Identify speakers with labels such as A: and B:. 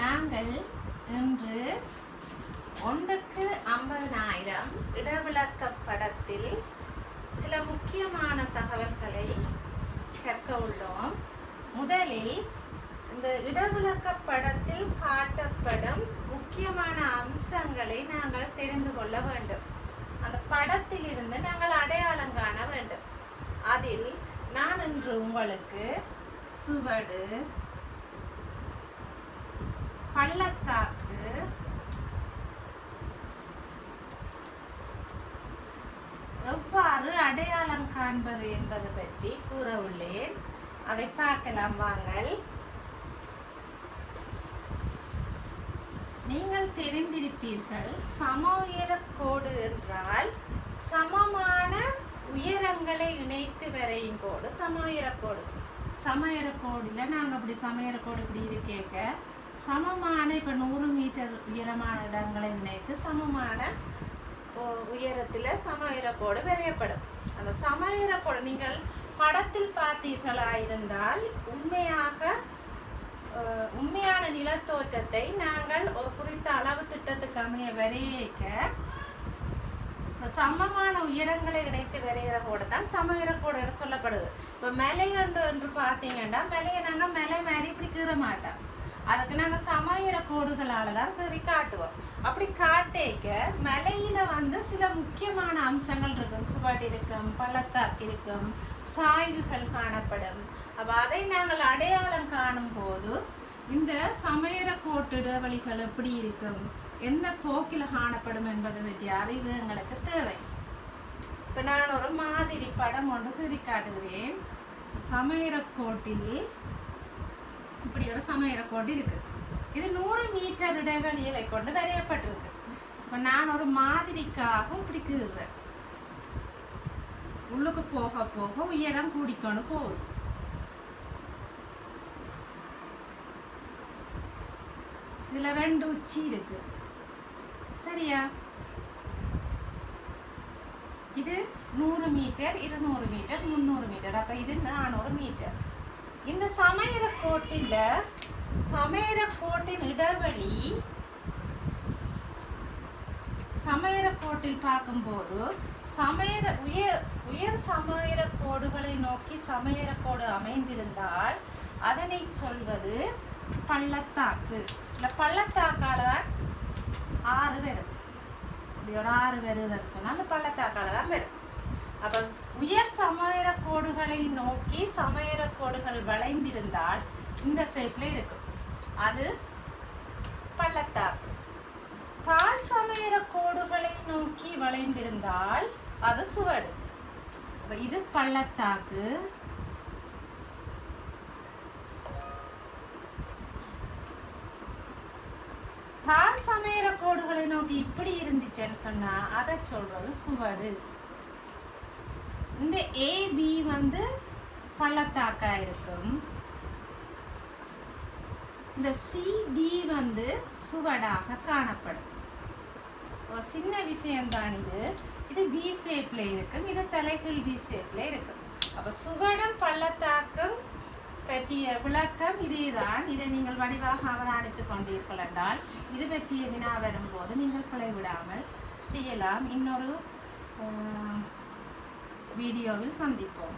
A: நாங்கள் இன்று ஒன்றுக்கு ஐம்பதனாயிரம் இடவிளக்க படத்தில் சில முக்கியமான தகவல்களை கற்க உள்ளோம். முதலில் இந்த இடவிளக்க படத்தில் காட்டப்படும் முக்கியமான அம்சங்களை நாங்கள் தெரிந்து கொள்ள வேண்டும். அந்த படத்தில் இருந்து நாங்கள் அடையாளம் காண வேண்டும். அதில் நான் இன்று உங்களுக்கு சுவடு பள்ளத்தாக்கு எவ்வாறு அடையாளம் காண்பது என்பது பற்றி கூற உள்ளேன் அதை பார்க்கலாம் வாங்கள். நீங்கள் தெரிந்திருப்பீர்கள் சம உயர கோடு என்றால் சமமான உயரங்களை இணைத்து வரையும் கோடு சம உயர கோடு. சம கோடுல நாங்கள் அப்படி சம கோடு இப்படி இருக்கேக்க சமமான இப்போ நூறு மீட்டர் உயரமான இடங்களை இணைத்து சமமான உயரத்தில் சம உயர கோடு வரையப்படும். அந்த சம உயர நீங்கள் படத்தில் பார்த்தீர்களா இருந்தால் உண்மையாக உண்மையான நிலத்தோற்றத்தை நாங்கள் ஒரு குறித்த அளவு திட்டத்துக்கு அமைய வரையக்க இந்த சமமான உயரங்களை இணைத்து வரைகிற கூட தான் சம உயரக்கூட என்று சொல்லப்படுது. இப்போ மலையண்டு என்று பார்த்தீங்கன்னா மலையை நாங்கள் மலை மாதிரி இப்படி கீற மாட்டோம் அதுக்கு நாங்கள் சமையற கோடுகளால் தான் கறி காட்டுவோம். அப்படி காட்டேக்க மலையில் வந்து சில முக்கியமான அம்சங்கள் இருக்கும். சுவடு இருக்கும் பள்ளத்தாக்கு இருக்கும் சாய்வுகள் காணப்படும். அப்போ அதை நாங்கள் அடையாளம் காணும் போது இந்த சமையற கோட்டு இடைவெளிகள் எப்படி இருக்கும்? என்ன போக்கில் காணப்படும் என்பதை பற்றிய அறிவு எங்களுக்கு தேவை. இப்போ நான் ஒரு மாதிரி படம் ஒன்று கீறி காட்டுகிறேன். சமையற கோட்டில் இப்படி ஒரு இருக்கு இது நூறு மீட்டர் இடைவெளிகளை கொண்டு வரையப்பட்டிருக்கு இப்போ நான் ஒரு மாதிரிக்காக இப்படி கீறுறேன் உள்ளுக்கு போக போக உயரம் கூடிக்கொண்டு போகுது இதுல ரெண்டு உச்சி இருக்கு சரியா இது நூறு மீட்டர் இருநூறு மீட்டர் முந்நூறு மீட்டர் அப்ப இது நானூறு மீட்டர் இந்த சமையற கோட்டில சமையற கோட்டின் இடைவெளி சமையற கோட்டில் பார்க்கும்போது சமையற உயர் உயர் சமையற கோடுகளை நோக்கி சமையற கோடு அமைந்திருந்தால் அதனை சொல்வது பள்ளத்தாக்கு. இந்த பள்ளத்தாக்கால தான் ஆறு வரும் இப்படி ஒரு ஆறு வருதுன்னு சொன்னால் அந்த பள்ளத்தாக்கால தான் வரும் அப்ப உயர் சமையற கோடுகளை நோக்கி சமையற கோடுகள் வளைந்திருந்தால் இந்த ஷேப்ல இருக்கும். அது பள்ளத்தாக்கு தாழ் சமையற கோடுகளை நோக்கி வளைந்திருந்தால் அது சுவடு. இது பள்ளத்தாக்கு. தாழ் சமையற கோடுகளை நோக்கி இப்படி இருந்துச்சுன்னு சொன்னா அதை சொல்றது சுவடு. இந்த ஏபி வந்து பள்ளத்தாக்கா இருக்கும் இந்த சிடி வந்து சுவடாக காணப்படும். ஒரு சின்ன விஷயம்தான் இது. இது வி ஷேப்ல இருக்கும். இது தலைகீழ் வி ஷேப்ல இருக்கும். அப்ப சுவடம் பள்ளத்தாக்கம் பற்றிய விளக்கம் இதேதான். இதை நீங்கள் வடிவாக அவதானித்துக் கொண்டீர்கள் என்றால் இது பற்றிய வினா வரும்போது நீங்கள் பிழை விடாமல் செய்யலாம். இன்னொரு வீடியோவில் சந்திப்போம்.